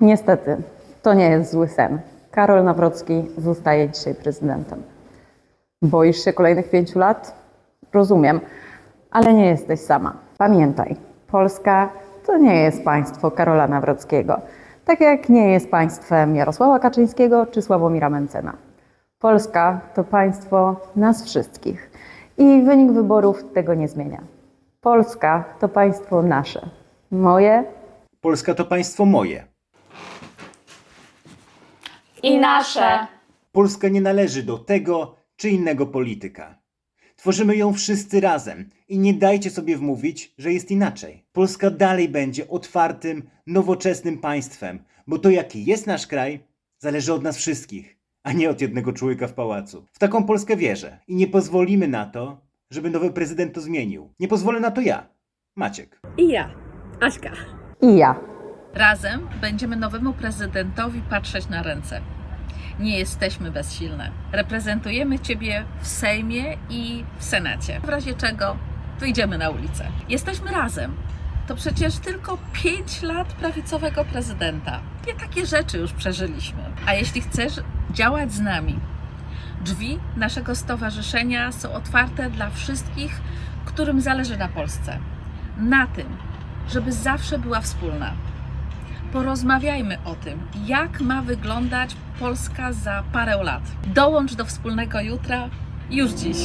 Niestety, to nie jest zły sen. Karol Nawrocki zostaje dzisiaj prezydentem. Boisz się kolejnych pięciu lat? Rozumiem, ale nie jesteś sama. Pamiętaj, Polska to nie jest państwo Karola Nawrockiego, tak jak nie jest państwem Jarosława Kaczyńskiego czy Sławomira Mencena. Polska to państwo nas wszystkich i wynik wyborów tego nie zmienia. Polska to państwo nasze, moje Polska to państwo moje. I nasze. Polska nie należy do tego czy innego polityka. Tworzymy ją wszyscy razem i nie dajcie sobie wmówić, że jest inaczej. Polska dalej będzie otwartym, nowoczesnym państwem, bo to jaki jest nasz kraj, zależy od nas wszystkich, a nie od jednego człowieka w pałacu. W taką Polskę wierzę i nie pozwolimy na to, żeby nowy prezydent to zmienił. Nie pozwolę na to ja, Maciek. I ja, Aśka. i ja. Razem będziemy nowemu prezydentowi patrzeć na ręce. Nie jesteśmy bezsilne. Reprezentujemy Ciebie w Sejmie i w Senacie. W razie czego wyjdziemy na ulicę. Jesteśmy razem. To przecież tylko 5 lat prawicowego prezydenta. Nie takie rzeczy już przeżyliśmy. A jeśli chcesz działać z nami, drzwi naszego stowarzyszenia są otwarte dla wszystkich, którym zależy na Polsce. Na tym, żeby zawsze była wspólna porozmawiajmy o tym, jak ma wyglądać Polska za parę lat. Dołącz do wspólnego jutra już dziś.